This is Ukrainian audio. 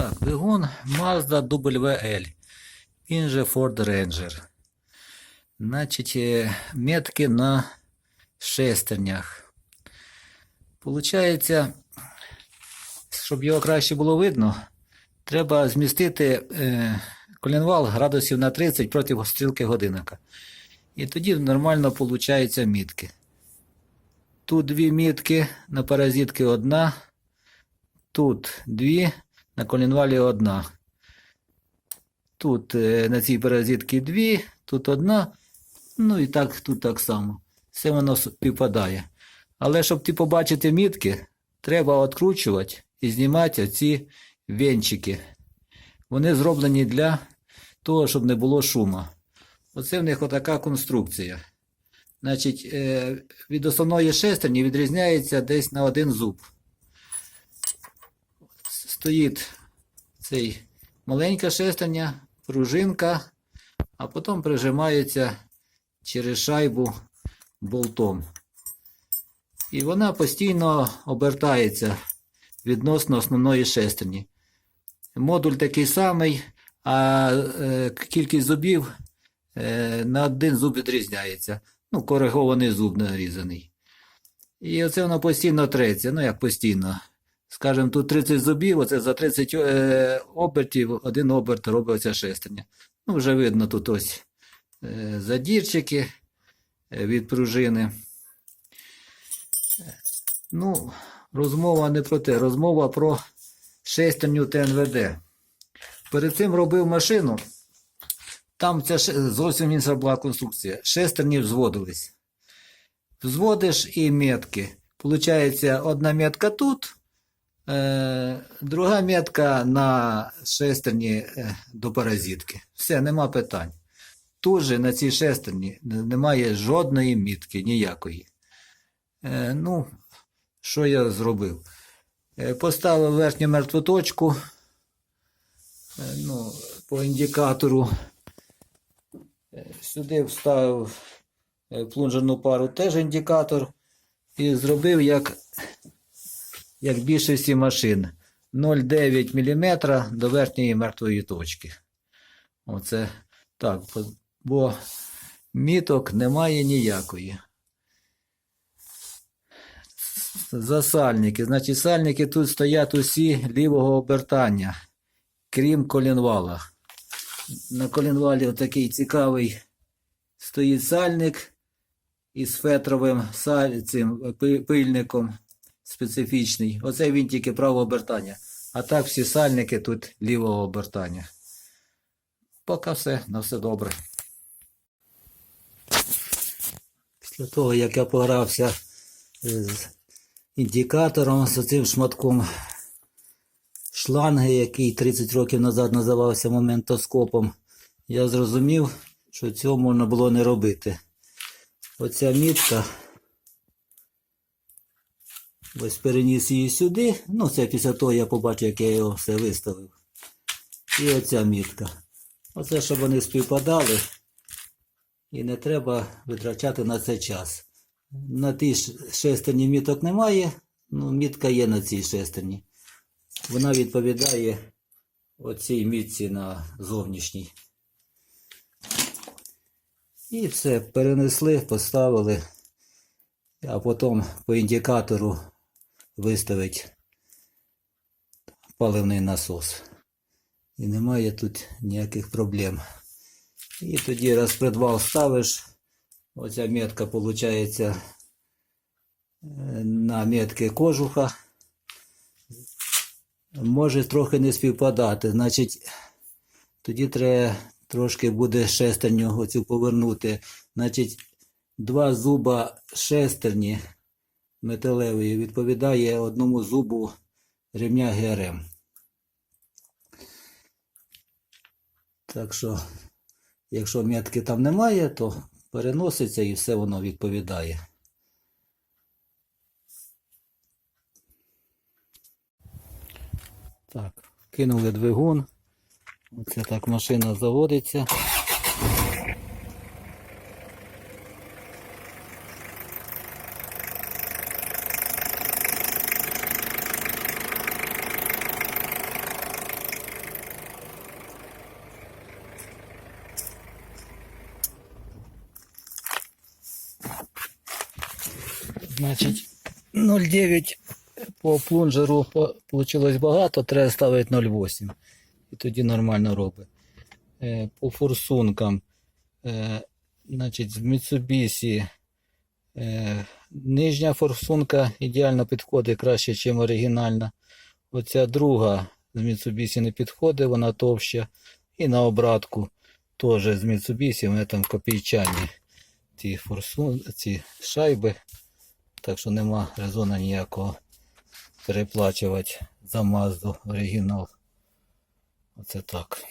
Так, двигун Mazda WL. Він же Ford Ranger. Значить, е, метки на шестернях. Получається, щоб його краще було видно, треба змістити е, колінвал градусів на 30 проти стрілки годинника. І тоді нормально получаються мітки. Тут дві мітки, на паразитки одна, тут дві, на колінвалі одна. Тут е, на цій паразитці дві, тут одна, ну і так тут так само. Все воно співпадає. Але щоб ти побачити мітки, треба відкручувати і знімати ці венчики. Вони зроблені для того, щоб не було шума. Оце в них отака конструкція. Значить, е, від основної шестерні відрізняється десь на один зуб. Стоїть цей маленька шестерня, пружинка, а потім прижимається через шайбу болтом. І вона постійно обертається відносно основної шестерні. Модуль такий самий, а е, кількість зубів е, на один зуб відрізняється. Ну, коригований зуб нарізаний. І оце воно постійно треться. Ну, як постійно. Скажімо, тут 30 зубів, оце за 30 е, обертів, один оберт робиться шестерня. Ну, вже видно тут ось е, задірчики е, від пружини. Ну, розмова не про те, розмова про шестерню ТНВД. Перед цим робив машину. Там ця зовсім інша була конструкція. Шестерні взводились. Взводиш і метки. Получається, одна метка тут, друга метка на шестерні е, до паразитки. Все, нема питань. Тут же на цій шестерні немає жодної мітки, ніякої. Е, ну, що я зробив? Е, Поставив верхню мертву точку е, ну, по індикатору. Е, Сюди вставив е, плунжерну пару теж індикатор і зробив як, як більшості машин 0,9 мм до верхньої мертвої точки. Оце так, бо- міток немає ніякої. Засальники. Значить, сальники тут стоять усі лівого обертання, крім колінвала. На колінвалі отакий цікавий стоїть сальник із фетровим саль, цим пи- пильником специфічний. Оце він тільки правого обертання. А так всі сальники тут лівого обертання. Поки все, на все добре. Після того, як я погрався з індикатором, з цим шматком шланги, який 30 років назад називався моментоскопом, я зрозумів, що цього можна було не робити. Оця мітка. Ось переніс її сюди. Ну, це після того я побачив, як я його все виставив. І оця мітка. Оце, щоб вони співпадали. І не треба витрачати на це час. На тій шестерні міток немає, ну мітка є на цій шестерні. Вона відповідає оцій мітці на зовнішній. І все, перенесли, поставили, а потім по індикатору виставить паливний насос. І немає тут ніяких проблем. І тоді розпредвал ставиш. Оця метка виходить на метки кожуха. Може трохи не співпадати. Значить, тоді треба трошки буде шестерню оцю повернути. Значить, два зуба шестерні металевої відповідає одному зубу ремня ГРМ. Так що, якщо метки там немає, то переноситься і все воно відповідає. Так, кинули двигун. Оце так машина заводиться. Значить, 0,9 по плунжеру вийшло багато, треба ставити 0,8. І тоді нормально робить. Е, По форсункам, е, значить, з Mitsubishi е, нижня форсунка ідеально підходить краще, ніж оригінальна. Оця друга з Mitsubishi не підходить, вона товща. І на обратку теж з Mitsubishi, вони там копійчані ці форсун, ці шайби. Так що нема резону ніякого переплачувати за мазду оригінал. Оце так.